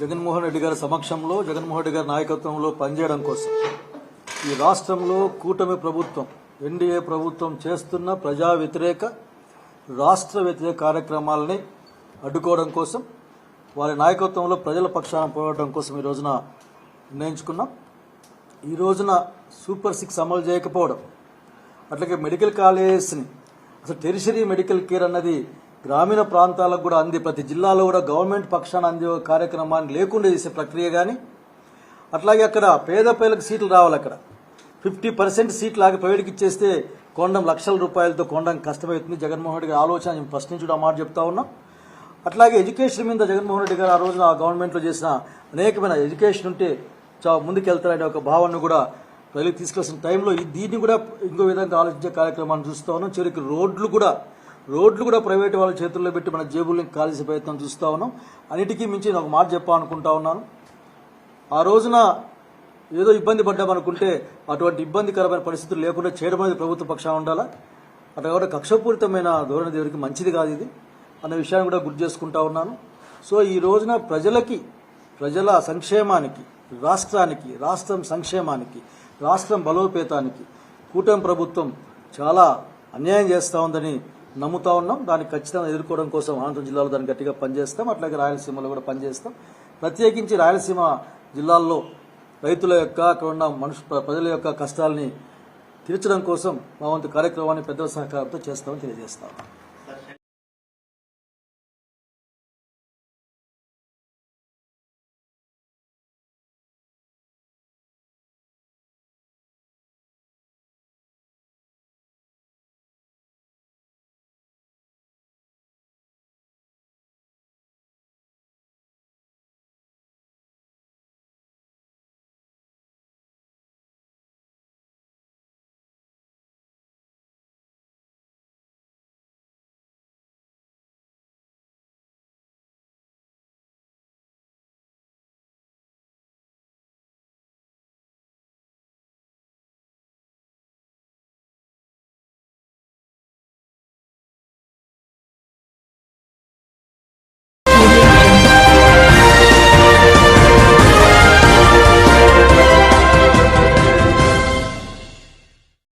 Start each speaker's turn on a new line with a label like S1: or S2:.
S1: జగన్మోహన్ రెడ్డి గారి సమక్షంలో జగన్మోహన్ రెడ్డి గారి నాయకత్వంలో పనిచేయడం కోసం. ఈ రాష్ట్రంలో కూటమి ప్రభుత్వం ఎన్డీఏ ప్రభుత్వం చేస్తున్న ప్రజా వ్యతిరేక రాష్ట్ర వ్యతిరేక కార్యక్రమాలని అడ్డుకోవడం కోసం వారి నాయకత్వంలో ప్రజల పక్షాన పోరాటం కోసం ఈ రోజున నిర్ణయించుకున్నాం. ఈ రోజున సూపర్ సిక్స్ అమలు చేయకపోవడం అట్లాగే మెడికల్ కాలేజెస్ని అసలు టెరిషరీ మెడికల్ కేర్ అన్నది గ్రామీణ ప్రాంతాలకు కూడా అంది. ప్రతి జిల్లాలో కూడా గవర్నమెంట్ పక్షాన అందే ఒక కార్యక్రమాన్ని లేకుండా చేసే ప్రక్రియ కానీ అట్లాగే అక్కడ పేద పేదలకు సీట్లు రావాలి అక్కడ. ఫిఫ్టీ పర్సెంట్ సీట్లు ఆగి ప్రైవేట్కి ఇచ్చేస్తే కొండం లక్షల రూపాయలతో కొండం కష్టమవుతుంది. జగన్మోహన్ రెడ్డి గారి ఆలోచన నేను ఫస్ట్ నుంచి కూడా మాట చెప్తా ఉన్నాం. అట్లాగే ఎడ్యుకేషన్ మీద జగన్మోహన్ రెడ్డి గారు ఆ రోజున ఆ గవర్నమెంట్లో చేసిన అనేకమైన ఎడ్యుకేషన్ ఉంటే చా ముందుకెళ్తారనే ఒక భావనను కూడా ప్రజలకు తీసుకొచ్చిన టైంలో ఈ- దీన్ని కూడా ఇంకో విధంగా ఆలోచించే కార్యక్రమాన్ని చూస్తా ఉన్నాం. చివరికి రోడ్లు కూడా రోడ్లు కూడా ప్రైవేట్ వాళ్ళ చేతుల్లో పెట్టి మన జేబుల్ని కాల్సే ప్రయత్నం చూస్తూ ఉన్నాం. అన్నిటికీ మించి నేను ఒక మాట చెప్పాలనుకుంటా ఉన్నాను. ఆ రోజున ఏదో ఇబ్బంది పడ్డామనుకుంటే అటువంటి ఇబ్బందికరమైన పరిస్థితులు లేకుండా చేయడం అనేది ప్రభుత్వ పక్షాన ఉండాలా? అట్లా కూడా కక్షపూరితమైన ధోరణి దేవుడికి మంచిది కాదు ఇది అన్న విషయాన్ని కూడా గుర్తు చేసుకుంటా ఉన్నాను. సో ఈ రోజున ప్రజలకి ప్రజల సంక్షేమానికి రాష్ట్రానికి రాష్ట్రం సంక్షేమానికి రాష్ట్రం బలోపేతానికి కూటమి ప్రభుత్వం చాలా అన్యాయం చేస్తూ ఉందని నమ్ముతా ఉన్నాం. దాన్ని ఖచ్చితంగా ఎదుర్కోవడం కోసం అనంతపురం జిల్లాలో దాన్ని గట్టిగా పనిచేస్తాం. అట్లాగే రాయలసీమలో కూడా పనిచేస్తాం. ప్రత్యేకించి రాయలసీమ జిల్లాల్లో రైతుల యొక్క అక్కడ ఉన్న మనుషు ప్రజల యొక్క కష్టాలని తీర్చడం కోసం మా వంతు కార్యక్రమాన్ని పెద్దల సహకారంతో చేస్తామని తెలియజేస్తాం.